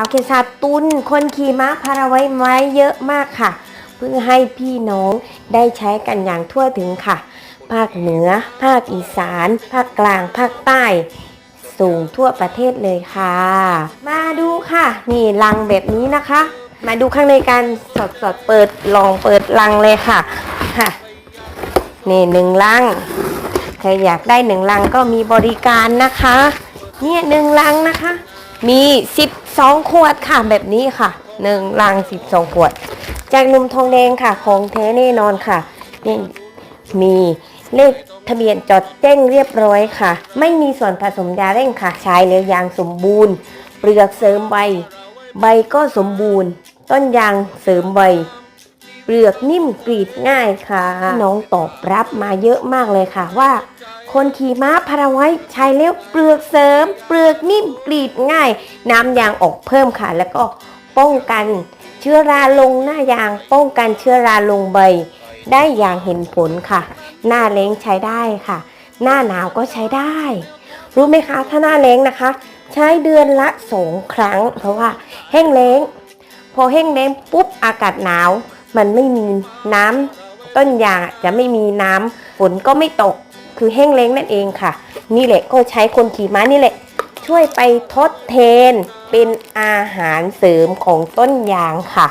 าวเขตศาสตร์ตุนคนขี่ม้าพาราไว้ไว้เยอะมากค่ะ เพื่อให้พี่น้องได้ใช้กันอย่างทั่วถึงค่ะ ภาคเหนือ ภาคอีสาน ภาคกลาง ภาคใต้ สูงทั่วประเทศเลยค่ะ มาดูค่ะ นี่ลังแบบนี้นะคะ มาดูข้างในการสดสดๆเปิดลองเปิดลังเลยค่ะค่ะนี่หนึ่งลังใครอยากได้หนึ่งลังก็มีบริการนะคะ เนี่ยหนึ่งลังนะคะ มี 12 ขวดค่ะแบบนี้ค่ะหนึ่งลัง 12 ขวด จากนุ่มทองแดงค่ะ ของแท้แน่นอนค่ะนี่มีเลขทะเบียนจดแจ้งเรียบร้อยค่ะ ไม่มีส่วนผสมยาเร่งค่ะ ใช้แล้วยางสมบูรณ์ เปลือกเสริมใบ ใบก็สมบูรณ์ ต้นยางเสริมใบ เปลือกนิ่มกรีดง่ายค่ะ น้องตอบรับมาเยอะมากเลยค่ะว่า คนขี่ม้าพาราไว้ใช้แล้วเปลือกเสริม เปลือกนิ่มกรีดง่ายน้ำยางออกเพิ่มค่ะ แล้วก็ป้องกันเชื้อราลงหน้ายาง ป้องกันเชื้อราลงใบ ได้อย่างเห็นผลค่ะ หน้าเล้งใช้ได้ค่ะ หน้าหนาวก็ใช้ได้ รู้ไหมคะถ้าหน้าเล้งนะคะ ใช้เดือนละสองครั้ง เพราะว่าแห้งเล้งพอแห้งแล้งปุ๊บอากาศหนาว มันไม่มีน้ำต้นยางจะไม่มีน้ำฝนก็ไม่ตก คือแห้งแล้งนั่นเองค่ะ นี่แหละก็ใช้คนขี่ม้านี่แหละ ช่วยไปทดแทนเป็นอาหารเสริมของต้นยางค่ะ